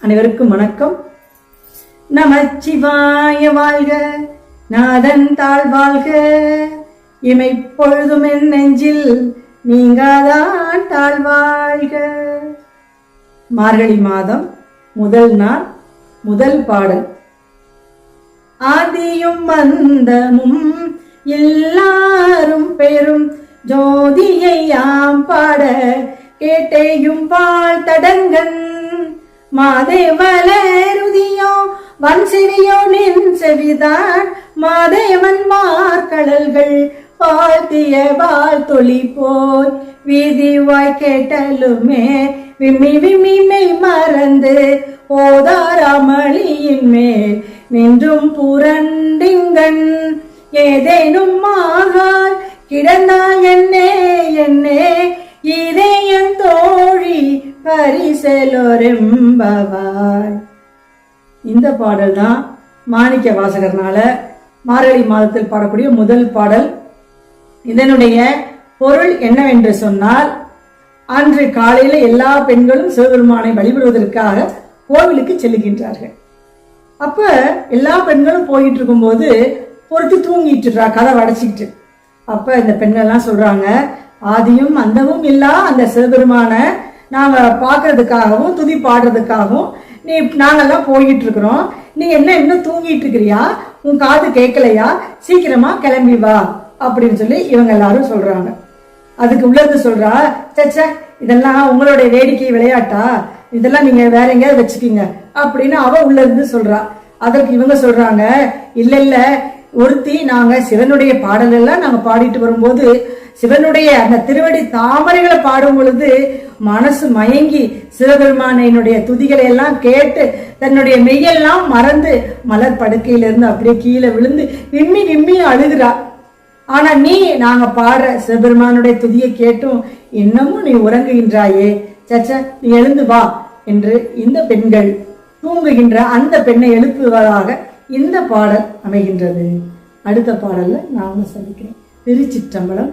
அனைவருக்கும் வணக்கம். நமச்சிவாய வாழ்க நாதன் தாழ் வாழ்க. இமை பொழுதும் என் நெஞ்சில் நீங்காதான் தாழ் வாழ்க. மார்கழி மாதம் முதல் நாள் முதல் பாடல். ஆதியும் மந்தமும் எல்லாரும் பெரும் ஜோதியை யாம் பாட கேட்டேயும் வாழ் தடங்கன். மாதேவலருதியோ வன் செவியோ நின் செவிதான் மாதேவன் மார்கடல்கள் வாழ்த்திய வாழ் தொழி போய் வீதிவாய் கேட்டலுமே விம்மி விம்மி மெய் மறந்து ஓதாராமளியின் மேல் நின்றும் புரண்டிங்கன் ஏதேனும் ஆகால் கிடந்தால் என்னே பரிசலொரெம்பவாய் இந்த பாடல் தான் மாணிக்க வாசகர்னால மார்கழி மாதத்தில் பாடக்கூடிய முதல் பாடல். இதனுடைய பொருள் என்னவென்று சொன்னால் அன்று காலையில எல்லா பெண்களும் சிவபெருமானை வழிபடுவதற்காக கோவிலுக்கு செல்லுகின்றார்கள் அப்ப எல்லா பெண்களும் போயிட்டு இருக்கும்போது பொறுத்து தூங்கிட்டு இருக்கா கதை அடைச்சிக்கிட்டு. அப்ப இந்த பெண்கள்லாம் சொல்றாங்க ஆதியும் அந்தமும் இல்லா அந்த சிவபெருமான நாங்கள் பார்க்கறதுக்காகவும் துதி பாடுறதுக்காகவும் நீ நாங்கெல்லாம் போயிட்டு இருக்கிறோம் நீ என்ன இன்னும் தூங்கிட்டு இருக்கிறியா உன் காது கேட்கலையா சீக்கிரமா கிளம்பி வா அப்படின்னு சொல்லி இவங்க எல்லாரும் சொல்றாங்க. அதுக்கு உள்ளது சொல்றா சச்ச இதெல்லாம் உங்களுடைய வேடிக்கை விளையாட்டா? இதெல்லாம் நீங்க வேற எங்கேயாவது வச்சுக்கீங்க அப்படின்னு அவ உள்ள இருந்து சொல்றா. அதற்கு இவங்க சொல்றாங்க இல்ல இல்ல ஒருத்தி நாங்க சிவனுடைய பாடல் எல்லாம் நாங்க பாடிட்டு வரும்போது சிவனுடைய அந்த திருவடி தாமரைகளை பாடும் பொழுது மனசு மயங்கி சிவபெருமானினுடைய துதிகளை எல்லாம் கேட்டு தன்னுடைய மெய்யெல்லாம் மறந்து மலர் படுக்கையிலிருந்து அப்படியே கீழே விழுந்து விம்மி விம்மி அழுகிறா. ஆனா நீ நாங்க பாடுற சிவபெருமானுடைய துதியை கேட்டும் இன்னமும் நீ உறங்குகின்றாயே. சச்ச நீ எழுந்து வா என்று இந்த பெண்கள் தூங்குகின்ற அந்த பெண்ணை எழுப்புவதாக இந்த பாடல் அமைகின்றது. அடுத்த பாடல்ல நாம சந்திக்கிறேன் திருச்சிற்றம்பலம்